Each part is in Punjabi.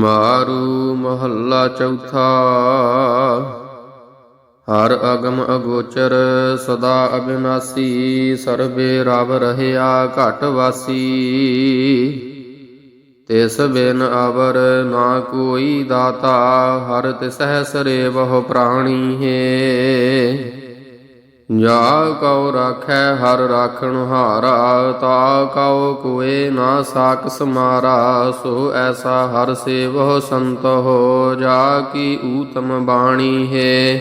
ਮਾਰੂ ਮਹੱਲਾ ਚੌਥਾ। ਹਰ ਅਗਮ ਅਗੋਚਰ ਸਦਾ ਅਬਿਨਾਸੀ, ਸਰਬੇ ਰਵ ਰਹਿਆ ਘਟ ਵਾਸੀ। ਤਿਸ ਬਿਨ ਅਵਰ ਨਾ ਕੋਈ ਦਾਤਾ, ਹਰ ਤਿਸਹਿ ਸਰੇ ਬਹੁ ਪ੍ਰਾਣੀ ਹੈ। ਜਾ ਕਉ ਰਾਖੈ ਹਰ ਰਾਖਣ ਹਾਰਾ, ਤਾ ਕਉ ਕੋਏ ਨਾ ਸਾਕ ਸਮਾਰਾ, ਸੋ ਐਸਾ ਹਰ ਸੇਵੋ ਸੰਤ ਹੋ, ਜਾ ਕੀ ਊਤਮ ਬਾਣੀ ਹੈ।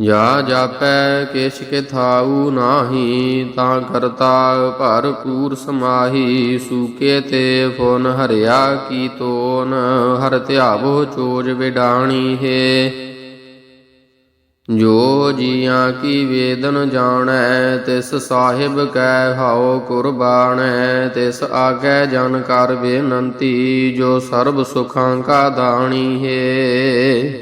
ਜਾ ਜਾਪੈ ਕਿਛ ਕੇ ਥਾਊ ਨਾਹੀ, ਤਾਂ ਕਰਤਾ ਭਰਪੂਰ ਸਮਾਹੀ, ਸੂਕੇ ਤੇ ਫੁਨ ਹਰਿਆ ਕੀ ਤੋਨ, ਹਰ ਧਿਆਵੋ ਚੋਜ ਵਿਡਾਣੀ ਹੈ। ਜੋ ਜੀਆਂ ਕੀ ਵੇਦਨ ਜਾਣੈ, ਤਿਸ ਸਾਹਿਬ ਕੈ ਹਾਉ ਕੁਰਬਾਨੈ, ਤਿਸ ਆਗੈ ਜਨ ਕਰ ਬੇਨੰਤੀ, ਜੋ ਸਰਬ ਸੁਖਾਂ ਕਾ ਦਾਣੀ ਹੈ।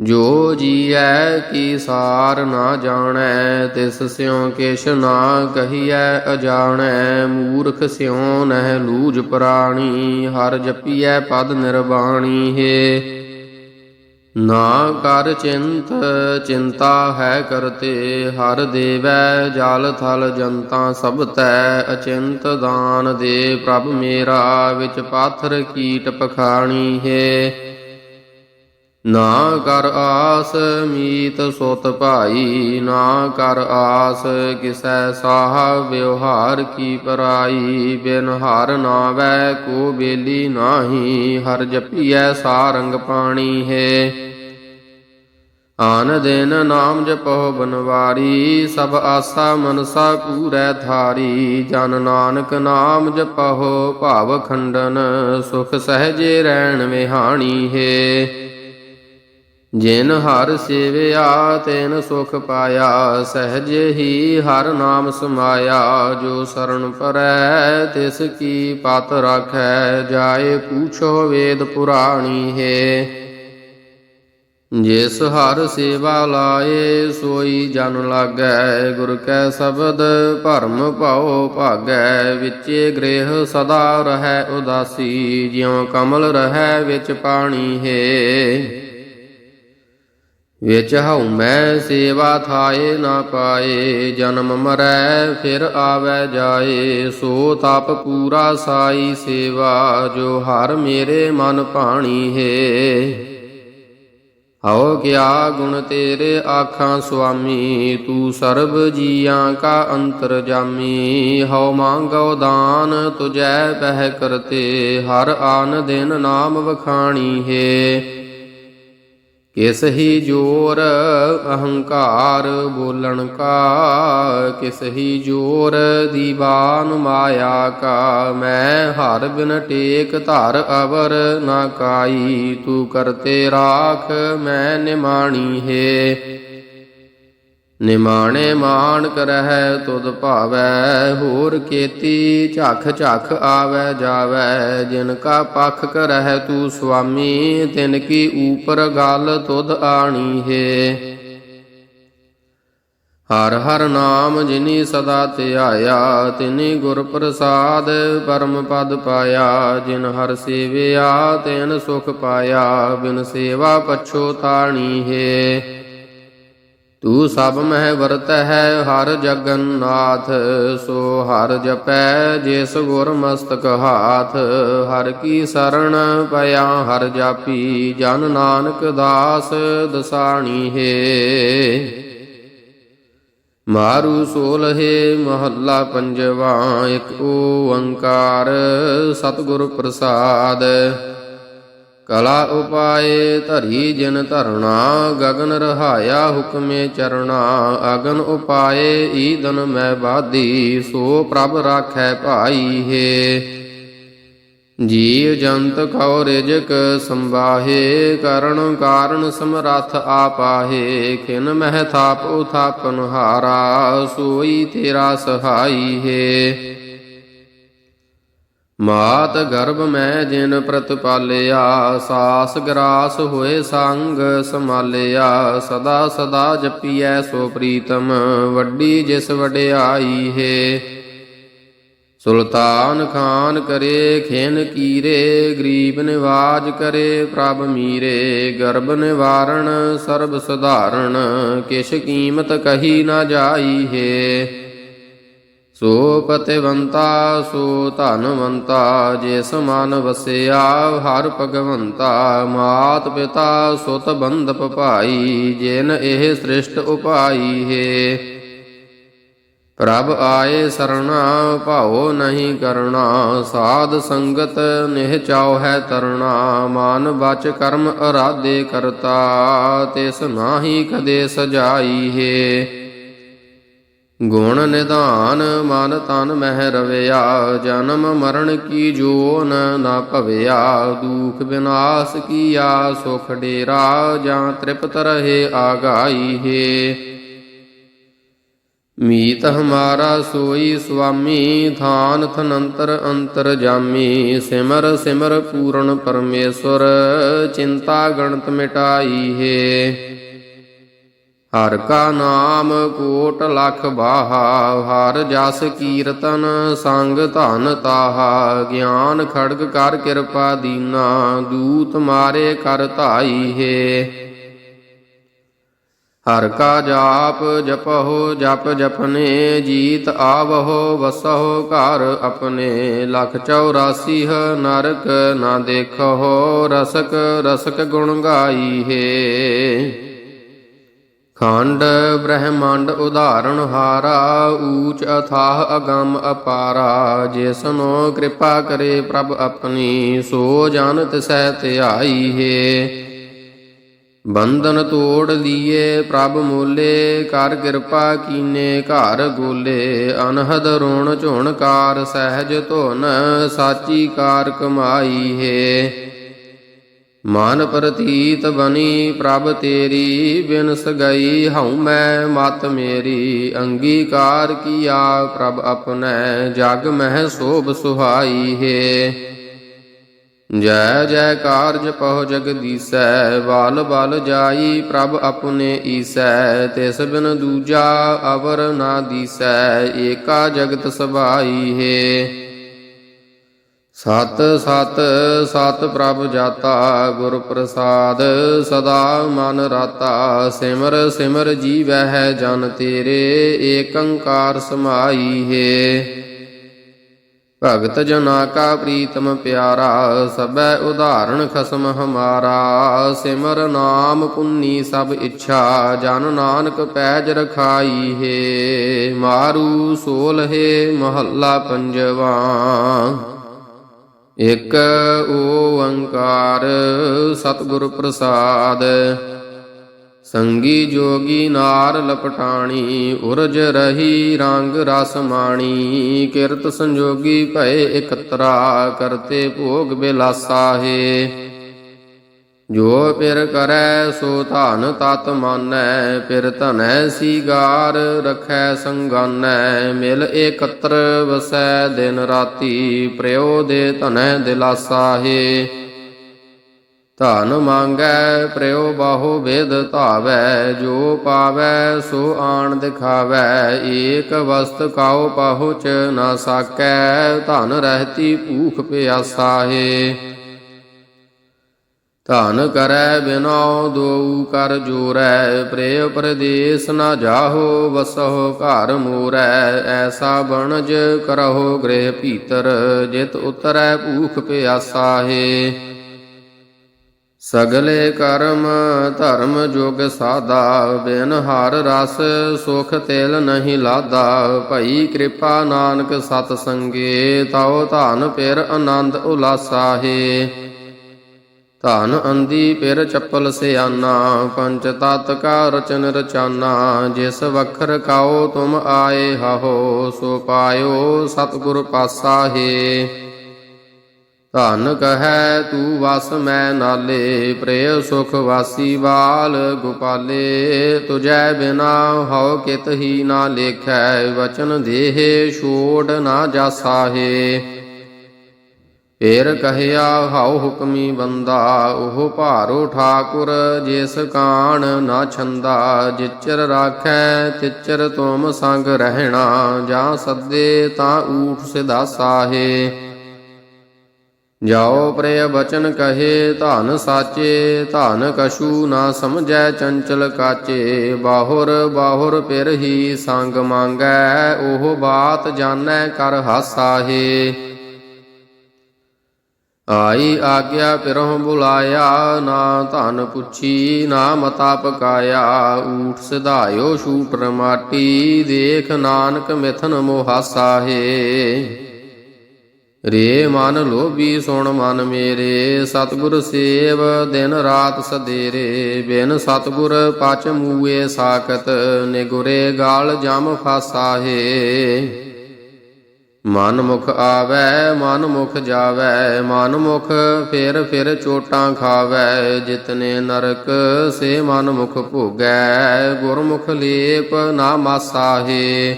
ਜੋ ਜੀਐ ਕੀ ਸਾਰ ਨਾ ਜਾਣੈ, ਤਿਸ ਸਿਉ ਕਿਛ ਨਾ ਕਹੀਐ ਅਜਾਣੈ, ਮੂਰਖ ਸਿਉ ਨਹਿ ਲੂਜ ਪ੍ਰਾਣੀ, ਹਰ ਜਪੀਐ ਪਦ ਨਿਰਵਾਣੀ ਹੈ। ਨਾ ਕਰ ਚਿੰਤ, ਚਿੰਤਾ ਹੈ ਕਰਤੇ, ਹਰ ਦੇਵੈ ਜਲ ਥਲ ਜਨਤਾ ਸਭ ਤੈ, ਅਚਿੰਤ ਦਾਨ ਦੇ ਪ੍ਰਭ ਮੇਰਾ, ਵਿੱਚ ਪਾਥਰ ਕੀਟ ਪਖਾਣੀ ਹੈ। ਨਾ ਕਰ ਆਸ ਮੀਤ ਸੁਤ ਭਾਈ, ਨਾ ਕਰ ਆਸ ਕਿਸੈ ਸਾਹ ਵਿਵਹਾਰ ਕੀ ਪਰਾਈ, ਬਿਨ ਹਰ ਨਾਵੈ ਕੋ ਬੇਲੀ ਨਾਹੀ, ਹਰ ਜਪੀਐ ਸਾਰੰਗ ਪਾਣੀ ਹੈ। ਆਨ ਦੇਨ ਨਾਮ ਜਪਹੁ ਬਨਵਾਰੀ, ਸਭ ਆਸਾ ਮਨਸਾ ਪੂਰੈ ਥਾਰੀ ਜਨ ਨਾਨਕ ਨਾਮ ਜਪਹੁ, ਭਾਵ ਖੰਡਨ, ਸੁਖ ਸਹਜੇ ਰਹਿਣ ਵਿਹਾਣੀ ਹੈ। ਜਿਨ ਹਰ ਸੇਵਿਆ, ਤੈਨ ਸੁਖ ਪਾਇਆ, ਸਹਜ ਹੀ ਹਰ ਨਾਮ ਸਮਾਇਆ। ਜੋ ਸਰਣ ਪਰੈ, ਤਿਸ ਕੀ ਪਤ ਰਾਖੈ, ਜਾਏ ਪੂਛੋ ਵੇਦ ਪੁਰਾਣੀ ਹੈ। ਜਿਸ ਹਰ ਸੇਵਾ ਲਾਏ, ਸੋਈ ਜਨ ਲਾਗੈ, ਗੁਰ ਕੈ ਸ਼ਬਦ ਭਰਮ ਭਾਉ ਭਾਗੈ, ਵਿਚੇ ਗ੍ਰਹਿ ਸਦਾ ਰਹੈ ਉਦਾਸੀ, ਜਿਉ ਕਮਲ ਰਹੈ ਵਿੱਚ ਪਾਣੀ ਹੈ। ਵਿਚ ਹਉ ਮੈਂ ਸੇਵਾ ਥਾਏ ਨਾ ਪਾਏ, ਜਨਮ ਮਰੈ ਫਿਰ ਆਵੈ ਜਾਏ, ਸੋ ਤਪ ਪੂਰਾ ਸਾਈ ਸੇਵਾ, ਜੋ ਹਰ ਮੇਰੇ ਮਨ ਭਾਣੀ ਹੈ। ਹਉ ਕਿਆ ਗੁਣ ਤੇਰੇ ਆਖਾਂ ਸੁਆਮੀ, ਤੂੰ ਸਰਬ ਜੀਆਂ ਕਾ ਅੰਤਰ ਜਾਮੀ। ਹਉ ਮੰਗਉ ਦਾਨ, ਤੁਜੈ ਪਹਿ ਕਰਤੇ, ਹਰ ਆਨ ਦਿਨ ਨਾਮ ਵਖਾਣੀ ਹੈ। ਕਿਸ ਹੀ ਜੋਰ ਅਹੰਕਾਰ ਬੋਲਣ ਕਾ, ਕਿਸ ਹੀ ਜੋਰ ਦੀਵਾਨ ਮਾਇਆ ਕਾ, ਮੈਂ ਹਰ ਬਿਨ ਟੇਕ ਧਰ ਅਵਰ ਨਾ ਕਾਈ, ਤੂੰ ਕਰਤੇ ਰਾਖ ਮੈਂ ਨਿਮਾਣੀ ਹੈ। ਨਿਮਾਣੇ ਮਾਨ ਕਰਹਿ ਤੁਧ ਭਾਵੈ, ਹੋਰ ਕੀਤੀ ਝਖ ਝਖ ਆਵੈ ਜਾਵੈ। ਜਿਨ ਕਾ ਪਖ ਕਰਹਿ ਤੂੰ ਸੁਆਮੀ, ਤਿਨ ਕੀ ਊਪਰ ਗਲ ਤੁਧ ਆਣੀ ਹੈ। ਹਰ ਹਰ ਨਾਮ ਜਿਨੀ ਸਦਾ ਧਿਆਇਆ, ਤਿਨੀ ਗੁਰ ਪ੍ਰਸਾਦ ਪਰਮ ਪਦ ਪਾਇਆ। ਜਿਨ ਹਰ ਸੇਵਿਆ, ਤਿਨ ਸੁਖ ਪਾਇਆ, ਬਿਨ ਸੇਵਾ ਪਛੋ ਤਾਣੀ ਹੈ। ਤੂੰ ਸਭ ਮਹਿ ਵਰਤ ਹੈ ਹਰ ਜਗਨਨਾਥ, ਸੋ ਹਰ ਜਪੈ ਜਿਸ ਗੁਰ ਮਸਤਕ ਹਾਥ। ਹਰ ਕੀ ਸਰਣ ਪਿਆ ਹਰ ਜਾਪੀ, ਜਨ ਨਾਨਕ ਦਾਸ ਦਸਾਣੀ ਹੈ। ਮਾਰੂ ਸੋਲਹੇ ਮਹੱਲਾ ਪੰਜਵਾ, ਇੱਕ ਓੰਕਾਰ ਸਤਿਗੁਰ ਪ੍ਰਸਾਦ। ਕਲਾ ਉਪਾਏ ਧਰੀ ਜਿਨ ਧਰਣਾ, ਗਗਨ ਰਹਾਇਆ ਹੁਕਮੇ ਚਰਣਾ। ਅਗਨ ਉਪਾਏ ਈਦਨ ਮੈਂ ਬਾਦੀ ਸੋ ਪ੍ਰਭ ਰਾਖੈ ਭਾਈ ਹੈ। ਜੀਵ ਜੰਤ ਕਉ ਰਿਜਕ ਸੰਬਾਹੇ ਕਰਨ ਕਾਰਨ ਸਮਰੱਥ ਆਪਾਹੇ। ਖਿਨ ਮਹਿ ਥਾਪ ਉਥਾਪਨ ਹਾਰਾ ਸੋਈ ਤੇਰਾ ਸਹਾਈ ਹੈ। ਮਾਤ ਗਰਭ ਮੈਂ ਜਿਨ ਪ੍ਰਤਪਾਲਿਆ, ਸਾਸ ਗਰਾਸ ਹੋਏ ਸੰਗ ਸਮਾਲਿਆ ਸਦਾ ਸਦਾ ਜਪੀਐ ਸੋ ਪ੍ਰੀਤਮ, ਵੱਡੀ ਜਿਸ ਵਡਿਆਈ ਹੈ। ਸੁਲਤਾਨ ਖਾਨ ਕਰੇ, ਖੇਨ ਕੀਰੇ, ਗਰੀਬ ਨਿਵਾਜ ਕਰੇ, ਪ੍ਰਭ ਮੀਰੇ ਗਰਬ ਨਿਵਾਰਣ ਸਰਬ ਸਧਾਰਣ ਕਿਛ ਕੀਮਤ ਕਹੀ ਨਾ ਜਾਈ ਹੈ। ਸੋ ਪਤਿਵੰਤਾ ਸੋ ਧਨਵੰਤਾ ਜਿਸ ਮਨ ਵਸਿਆ, ਹਰ ਭਗਵੰਤਾ, ਮਾਤ ਪਿਤਾ ਸੁਤ ਬੰਧਪ ਭਾਈ, ਜਿਨ ਇਹ ਸ੍ਰਿਸ਼ਟ ਉਪਾਈ ਹੈ। ਪ੍ਰਭ ਆਏ ਸਰਣਾ, ਭਾਉ ਨਹੀਂ ਕਰਣਾ, ਸਾਧ ਸੰਗਤ ਨਿਹ ਚਾਉ ਹੈ ਤਰਣਾ, ਮਾਨ ਬਚ ਕਰਮ ਅਰਾਧੇ ਕਰਤਾ, ਤਿਸ ਨਾਹੀ ਕਦੇ ਸਜਾਈ ਹੈ। ਗੁਣ ਨਿਧਾਨ ਮਨ ਤਨ ਮਹਿ ਰਵਿਆ, ਜਨਮ ਮਰਨ ਕੀ ਜੋਨ ਨਾ ਭਵਿਆ, ਦੁਖ ਵਿਨਾਸ਼ ਕੀਆ ਸੁਖ ਡੇਰਾ, ਜਾਂ ਤ੍ਰਿਪਤ ਰਹੇ ਆਗਾਈ ਹੈ। ਮੀਤ ਹਮਾਰਾ ਸੋਈ ਸੁਆਮੀ ਥਾਨ ਥਨੰਤਰ ਅੰਤਰ ਜਾਮੀ, ਸਿਮਰ ਸਿਮਰ ਪੂਰਨ ਪਰਮੇਸ਼ਵਰ, ਚਿੰਤਾ ਗਣਤ ਮਿਟਾਈ ਹੈ। ਹਰ ਕਾ ਨਾਮ ਕੋਟ ਲਖ ਬਾਹਾ, ਹਰ ਜਸ ਕੀਰਤਨ ਸੰਗ ਧਨ ਤਾਹਾ, ਗਿਆਨ ਖੜਗ ਕਰ ਕਿਰਪਾ ਦੀਨਾ, ਦੂਤ ਮਾਰੇ ਕਰ ਧਾਈ ਹੈ। ਹਰ ਕਾ ਜਾਪ ਜਪਹੁ, ਜਪ ਜਪਨੇ, ਜੀਤ ਆਵਹੁ, ਵਸਹੁ ਘਰ ਆਪਣੇ, ਲਖ 84 ਨਰਕ ਨਾ ਦੇਖਹੁ, ਰਸਕ ਰਸਕ ਗੁਣ ਗਾਈ ਹੈ। ਖੰਡ ਬ੍ਰਹਮੰਡ ਉਦਾਹਰਣ ਹਾਰਾ, ਊਚ ਅਥਾਹ ਅਗੰਮ ਅਪਾਰਾ। ਜਿਸਨੋ ਕਿਰਪਾ ਕਰੇ ਪ੍ਰਭ ਆਪਣੀ, ਸੋ ਜਨ ਤਿਸੈ ਧਿਆਈ ਹੈ। ਬੰਧਨ ਤੋੜ ਲੀਏ ਪ੍ਰਭ ਮੋਲੇ, ਕਰ ਕਿਰਪਾ ਕੀਨੇ ਘਰ ਗੋਲੇ। ਅਨਹਦ ਰੋਣ ਝੁਣਕਾਰ ਸਹਿਜ ਧੁਨ, ਸਾਚੀ ਕਾਰ ਕਮਾਈ ਹੈ। ਮਨ ਪ੍ਰਤੀਤ ਬਨੀ ਪ੍ਰਭ ਤੇਰੀ, ਬਿਨ ਸਗਈ ਹਉ ਮੈਂ ਮਤ ਮੇਰੀ। ਅੰਗੀਕਾਰ ਕੀਆ ਪ੍ਰਭ ਆਪਣੈ, ਜਗ ਮਹਿ ਸੋਭ ਸੁਹਾਈ ਹੈ। ਜੈ ਜੈ ਕਾਰਜ ਪਹੁ ਜਗਦੀਸੈ ਬਾਲ ਬਲ ਜਾਈ ਪ੍ਰਭ ਆਪਣੇ ਈਸੈ। ਤਿਸ ਬਿਨ ਦੂਜਾ ਅਵਰ ਨਾ ਦੀਸੈ, ਏਕਾ ਜਗਤ ਸਭਾਈ ਹੈ। ਸਤ ਸਤ ਸਤ ਪ੍ਰਭ ਜਾਤਾ ਗੁਰ ਪ੍ਰਸਾਦ ਸਦਾ ਮਨ ਰਾਤਾ, ਸਿਮਰ ਸਿਮਰ ਜੀਵਹਿ ਜਨ ਤੇਰੇ, ਏਕੰਕਾਰ ਸਮਾਈ ਹੈ। ਭਗਤ ਜਨਾ ਕਾ ਪ੍ਰੀਤਮ ਪਿਆਰਾ ਸਬੈ ਉਦਾਹਰਣ ਖਸਮ ਹਮਾਰਾ, ਸਿਮਰ ਨਾਮ ਪੁੰਨੀ ਸਭ ਇੱਛਾ, ਜਨ ਨਾਨਕ ਪੈਜ ਰਖਾਈ ਹੈ। ਮਾਰੂ ਸੋਲ ਸੋਲਹੇ ਮਹੱਲਾ ਪੰਜਵਾ। ਇਕ ਓੰਕਾਰ ਸਤਿਗੁਰ ਪ੍ਰਸਾਦ। ਸੰਗੀ ਜੋਗੀ ਨਾਰ ਲਪਟਾਣੀ, ਉਰਜ ਰਹੀ ਰੰਗ ਰਸ ਮਾਣੀ। ਕਿਰਤ ਸੰਜੋਗੀ ਭਏ ਇਕਤਰਾ, ਕਰਤੇ ਭੋਗ ਬਿਲਾਸਾ ਹੈ। ਜੋ ਪਿਰ ਕਰੈ ਸੋ ਧਨ ਤਤ ਮਾਨੈ, ਪਿਰ ਧਨੈ ਸੀਗਾਰ ਰਖੈ ਸੰਗਾਨੈ, ਮਿਲ ਏਕਤਰ ਵਸੈ ਦਿਨ ਰਾਤੀ, ਪ੍ਰਯੋ ਦੇ ਧਨੈ ਦਿਲਾਸਾ ਹੈ। ਧਨ ਮੰਗੈ, ਪ੍ਰਯੋ ਬਾਹੋ ਵੇਦ ਧਾਵੈ, ਜੋ ਪਾਵੈ ਸੋ ਆਣ ਦਿਖਾਵੈ, ਏਕ ਵਸਤ ਕਾਉ ਪਹੁੰਚ ਨਾ ਸਾਕੈ, ਧਨ ਰਹਤੀ ਭੂਖ ਪਿਆਸਾ ਹੈ। ਧਨ ਕਰੈ ਬਿਨੋ ਦੋ ਕਰ ਜੋਰੈ ਪ੍ਰੇ ਪ੍ਰਦੇਸ ਨਾ ਜਾਹੋ, ਵਸਹੁ ਘਰ ਮੋਰੈ। ਐਸਾ ਬਣਜ ਕਰਹੁ ਗ੍ਰਹਿ ਭੀਤਰ, ਜਿਤ ਉਤਰੈ ਭੂਖ ਪਿਆਸਾ ਹੈ। ਸਗਲੇ ਕਰਮ ਧਰਮ ਜੁਗ ਸਾਦਾ ਬਿਨ ਹਰ ਰਸ ਸੁਖ ਤੇਲ ਨਹੀਂ ਲਾਦਾ ਭਈ ਕਿਰਪਾ ਨਾਨਕ ਸਤ ਸੰਗੇ ਤਉ ਧਨ ਪਿਰ ਆਨੰਦ ਉਲਾਸਾ ਹੈ। ਧਨ ਅੰਦੀ ਪਿਰ ਚੱਪਲ ਸਿਆਨਾ ਪੰਚ ਤਤ ਕਾ ਰਚਨ ਰਚਾਨਾ ਜਿਸ ਵਖਰ ਕਾਓ ਤੁਮ ਆਏ ਹਹੋ, ਸੋ ਪਾਇਓ ਸਤਿਗੁਰ ਪਾਸਾ ਹੈ। ਧਨ ਕਹੈ, ਤੂੰ ਵਸ ਮੈਂ ਨਾਲੇ ਪ੍ਰੇ ਸੁਖ ਵਾਸੀ ਬਾਲ ਗੋਪਾਲੇ, ਤੁਜੈ ਬਿਨਾ ਹਉ ਕਿਤ ਹੀ ਨਾ ਲੇਖੈ, ਵਚਨ ਦੇਹ ਛੋੜ ਨਾ ਜਾਸਾ ਹੈ ਏਰ ਕਹਿਆ, ਹਾਉ ਹੁਕਮੀ ਬੰਦਾ, ਉਹ ਭਾਰੋ ਠਾਕੁਰ, ਜਿਸ ਕਾਣ ਨਾ ਛੰਦਾ, ਜਿਚਰ ਰਾਖੈ, ਤਿਚਰ ਤੁਮ ਸੰਗ ਰਹਿਣਾ, ਜਾਂ ਸੱਦੇ ਤਾਂ ਊਠ ਸਿਧਾ ਸਾਹੇ। ਜਾਓ ਪ੍ਰਿਯ ਬਚਨ ਕਹੇ, ਧਨ ਸਾਚੇ, ਧਨ ਕਛੂ ਨਾ ਸਮਝੈ, ਚੰਚਲ ਕਾਚੇ। ਬਾਹੁਰ ਬਾਹੁਰ ਪਿਰ ਹੀ ਸੰਗ ਮੰਗੈ, ਉਹ ਬਾਤ ਜਾਣੈ ਕਰ ਹਾਸਾਹੇ। ਆਈ ਆਗਿਆ ਪਿਰਹੁ ਬੁਲਾਇਆ, ਨਾ ਧਨ ਪੁੱਛੀ, ਨਾ ਮਤਾ ਪਕਾਇਆ। ਊਠ ਸਿਧਾਇਓ ਸ਼ੂਟਰ ਮਾਟੀ, ਦੇਖ ਨਾਨਕ ਮਿਥਨ ਮੋਹਾਸਾਹੇ ਰੇ ਮਨ ਲੋਭੀ ਸੁਣ ਮਨ ਮੇਰੇ, ਸਤਿਗੁਰ ਸੇਵ ਦਿਨ ਰਾਤ ਸਦੇਰੇ। ਬਿਨ ਸਤਿਗੁਰ ਪਚ ਮੂਏ ਸਾਖਤ, ਨਿਗੁਰੇ ਗਾਲ ਜਮ ਫਾਸਾਹੇ ਮਨ ਮੁਖ ਆਵੈ ਮਨ ਮੁਖ ਜਾਵੈ ਮਨ ਮੁਖ ਫਿਰ ਫਿਰ ਚੋਟਾਂ ਖਾਵੈ, ਜਿਤਨੇ ਨਰਕ ਸੇ ਮਨ ਮੁਖ ਭੋਗੈ, ਗੁਰਮੁਖ ਲੇਪ ਨਾ ਮਾਸਾਹੇ।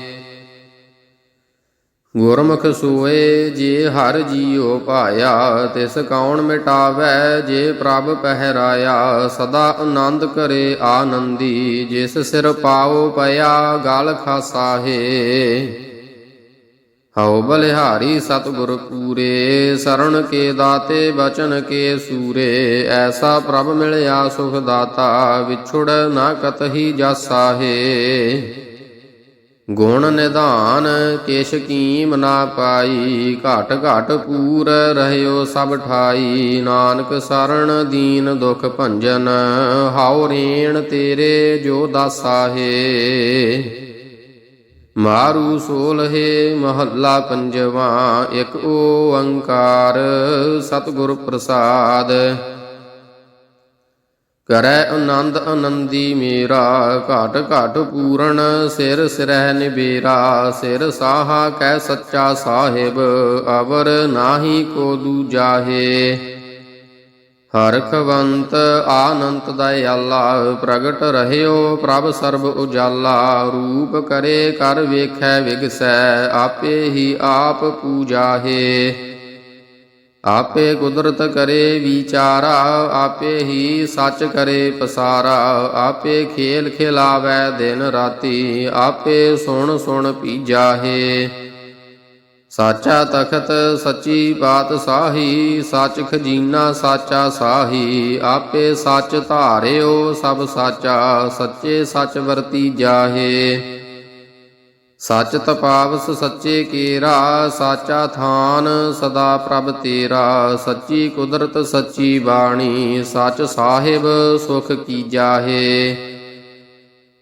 ਗੁਰਮੁਖ ਸੋਏ ਜੇ ਹਰ ਜੀਉ ਪਾਇਆ ਤਿਸ ਕੌਣ ਮਿਟਾਵੈ, ਜੇ ਪ੍ਰਭ ਪਹਿਰਾਇਆ, ਸਦਾ ਆਨੰਦ ਕਰੇ ਆਨੰਦੀ, ਜਿਸ ਸਿਰ ਪਾਉ ਪਿਆ ਗਲ ਖਾਸਾਹੇ। ਹਉ ਬਲਿਹਾਰੀ ਸਤਿਗੁਰ ਪੂਰੇ ਸਰਣ ਕੇ ਦਾਤੇ, ਬਚਨ ਕੇ ਸੂਰੇ। ਐਸਾ ਪ੍ਰਭ ਮਿਲਿਆ ਸੁਖ ਦਾਤਾ, ਵਿਛੁੜ ਨਾ ਕਤਹੀ ਜਾਸਾਹੇ ਗੁਣ ਨਿਧਾਨ ਕਿਛ ਕੀਮ ਨਾ ਪਾਈ, ਘਟ ਘਟ ਪੂਰ ਰਹਿਓ ਸਭ ਠਾਈ। ਨਾਨਕ ਸਰਣ ਦੀਨ ਦੁਖ ਭੰਜਨ, ਹਾਉ ਰੇਣ ਤੇਰੇ ਜੋ ਦਾਸਾਹੇ ਮਾਰੂ ਸੋਲਹੇ ਮਹੱਲਾ ਪੰਜਵਾ, ਇੱਕ ਓੰਕਾਰ ਸਤਿਗੁਰ ਪ੍ਰਸਾਦ। ਕਰੈ ਆਨੰਦ ਆਨੰਦੀ ਮੇਰਾ, ਘਟ ਘਟ ਪੂਰਨ ਸਿਰ ਸਿਰਹਿ ਨਿਬੇਰਾ ਸਿਰ ਸਾਹਾ ਕੈ ਸੱਚਾ ਸਾਹਿਬ, ਅਵਰ ਨਾਹੀ ਕੋ ਦੂਜਾਹੇ ਹਰਖਵੰਤ ਆਨੰਤ ਦਇਆਲਾ, ਪ੍ਰਗਟ ਰਹਿਓ ਪ੍ਰਭ ਸਰਬ ਉਜਾਲਾ, ਰੂਪ ਕਰੇ ਕਰ ਵੇਖੈ ਵਿਗਸੈ, ਆਪੇ ਹੀ ਆਪ ਪੂਜਾਹੇ ਆਪੇ ਕੁਦਰਤ ਕਰੇ ਵਿਚਾਰਾ, ਆਪੇ ਹੀ ਸੱਚ ਕਰੇ ਪਸਾਰਾ, ਆਪੇ ਖੇਲ ਖਿਲਾਵੈ ਦਿਨ ਰਾਤੀ, ਆਪੇ ਸੁਣ ਸੁਣ ਪੀਜਾਹੇ ਸਾਚਾ ਤਖਤ ਸੱਚੀ ਬਾਤ ਸਾਹੀ ਸੱਚ ਖਜੀਨਾ ਸਾਚਾ ਸਾਹੀ। ਆਪੇ ਸੱਚ ਧਾਰਿਓ, ਸਭ ਸਾਚਾ, ਸੱਚੇ ਸੱਚ ਵਰਤੀ ਜਾਹੇ। ਸੱਚ ਤਪਾਵਸ ਸੱਚੇ ਕੇਰਾ, ਸਾਚਾ ਥਾਨ ਸਦਾ ਪ੍ਰਭ ਤੇਰਾ। ਸੱਚੀ ਕੁਦਰਤ ਸੱਚੀ ਬਾਣੀ, ਸੱਚ ਸਾਹਿਬ ਸੁਖ ਕੀ ਜਾਹੇ।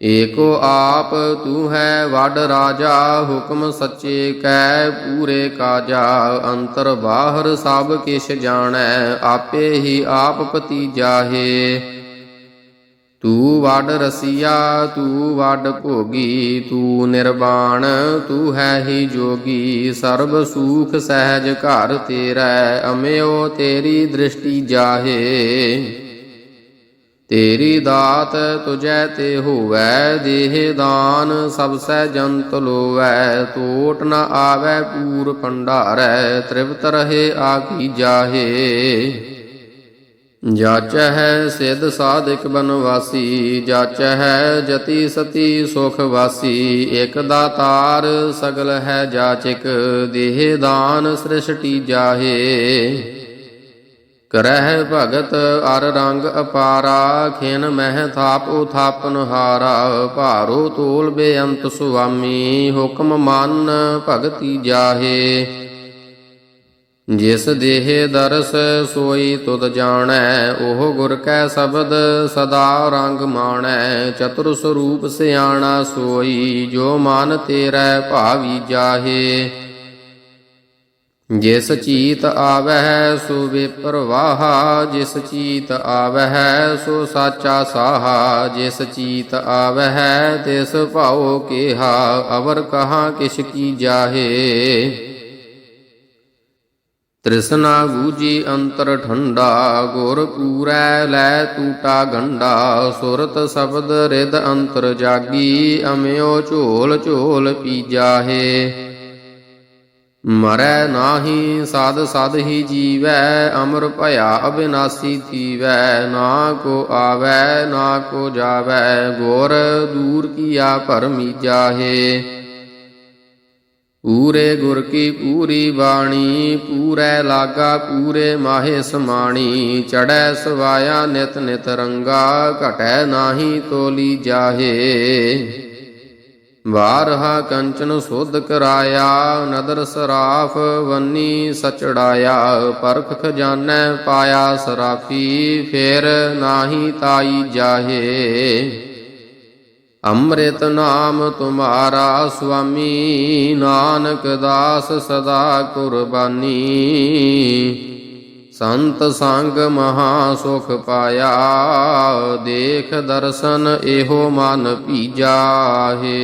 ਏਕੋ ਆਪ ਤੂੰ ਹੈ ਵਡ ਰਾਜਾ, ਹੁਕਮ ਸੱਚੇ ਕੈ ਪੂਰੇ ਕਾਜਾ। ਅੰਤਰ ਬਾਹਰ ਸਭ ਕਿਛ ਜਾਣੈ, ਆਪੇ ਹੀ ਆਪ ਪਤੀ ਜਾਹੇ ਤੂੰ ਵਡ ਰਸੀਆ, ਤੂੰ ਵਡ ਭੋਗੀ, ਤੂੰ ਨਿਰਵਾਣ, ਤੂੰ ਹੈ ਹੀ ਜੋਗੀ। ਸਰਬ ਸੂਖ ਸਹਿਜ ਘਰ ਤੇਰਾ, ਅਮਿਓ ਤੇਰੀ ਦ੍ਰਿਸ਼ਟੀ ਜਾਹੇ। ਤੇਰੀ ਦਾਤ ਤੁਜੈ ਤੇ ਹੋਵੈ, ਦੇਹ ਦਾਨ ਸਭ ਸਹਿ ਜੰਤ ਲੋਵੈ ਟੋਟ ਨ ਆਵੈ ਪੂਰ ਭੰਡਾਰੈ ਤ੍ਰਿਪਤ ਰਹੇ ਆਕੀ ਜਾਹੇ। ਜਾਚੈ ਹੈ ਸਿਧ ਸਾਧਿਕ ਬਨਵਾਸੀ, ਜਾਚ ਹੈ ਜਤੀ ਸਤੀ ਸੁਖ ਵਾਸੀ, ਇਕ ਦਾਤਾਰ ਸਗਲ ਹੈ ਜਾਚਿਕ, ਦੇਹ ਦਾਨ ਸ੍ਰਿਸ਼ਟੀ ਜਾਹੇ। ਕਰਹਿ ਭਗਤ ਅਰ ਰੰਗ ਅਪਾਰਾ, ਖਿਨ ਮਹਿ ਥਾਪ ਉਥਾਪਨ ਹਾਰਾ। ਭਾਰੋ ਤੋਲ ਬੇਅੰਤ ਸੁਆਮੀ, ਹੁਕਮ ਮੰਨ ਭਗਤੀ ਜਾਹੇ। ਜਿਸ ਦੇਹ ਦਰਸ ਸੋਈ ਤੁਧ ਜਾਣੈ, ਉਹ ਗੁਰ ਕੈ ਸ਼ਬਦ ਸਦਾ ਰੰਗ ਮਾਣੈ। ਚਤੁਰ ਸਰੂਪ ਸਿਆਣਾ ਸੋਈ, ਜੋ ਮਨ ਤੇਰਾ ਭਾਵੀ ਜਾਹੇ। ਜਿਸ ਚੀਤ ਆਵਹਿ ਸੋ ਵਿਪਰਵਾਹਾ, ਜਿਸ ਚੀਤ ਆਵਹਿ ਸੋ ਸਾਚਾ ਸਾਹਾ, ਜਿਸ ਚੀਤ ਆਵਹਿ ਤਿਸ ਭਾਉ ਕੇਹਾ, ਅਵਰ ਕਹਾ ਕਿਛ ਕੀ ਜਾਹੇ। ਤ੍ਰਿਸ਼ਨਾ ਗੂਜੀ ਅੰਤਰ ਠੰਡਾ, ਗੁਰ ਪੂਰੈ ਲੈ ਟੂਟਾ ਗੰਡਾ, ਸੁਰਤ ਸ਼ਬਦ ਰਿਦ ਅੰਤਰ ਜਾਗੀ, ਅਮਿਓ ਝੋਲ ਝੋਲ ਪੀ ਜਾਹੇ। ਮਰੈ ਨਾਹੀ, ਸਦ ਸਦ ਹੀ ਜੀਵੈ, ਅਮਰ ਭਇਆ ਅਬਿਨਾਸੀ ਥੀਵੈ, ਨਾ ਕੋ ਆਵੈ, ਨਾ ਕੋ ਜਾਵੈ, ਗੋਰ ਦੂਰ ਕੀਆ ਭਰਮੀ ਜਾਹੇ ਪੂਰੇ ਗੁਰ ਕੀ ਪੂਰੀ ਬਾਣੀ, ਪੂਰੇ ਲਾਗਾ ਪੂਰੇ ਮਾਹੇ ਸਮਾਣੀ ਚੜੈ ਸਵਾਇਆ ਨਿਤ ਨਿਤ ਰੰਗਾ, ਘਟੈ ਨਾਹੀ ਤੋਲੀ ਜਾਹੇ। ਵਾਰਹਾ ਕੰਚਨ ਸੁਧ ਕਰਾਇਆ, ਨਦਰ ਸਰਾਫ ਵੰਨੀ ਸਚੜਾਇਆ, ਪਰਖ ਖਜ਼ਾਨੈ ਪਾਇਆ ਸਰਾਫੀ, ਫੇਰ ਨਾਹੀ ਤਾਈ ਜਾਹੇ। ਅੰਮ੍ਰਿਤ ਨਾਮ ਤੁਮਾਰਾ ਸੁਆਮੀ, ਨਾਨਕ ਦਾਸ ਸਦਾ ਕੁਰਬਾਨੀ। ਸੰਤ ਸੰਗ ਮਹਾ ਸੁਖ ਪਾਇਆ ਦੇਖ ਦਰਸ਼ਨ ਇਹੋ ਮਨ ਭੀਜਾਹੇ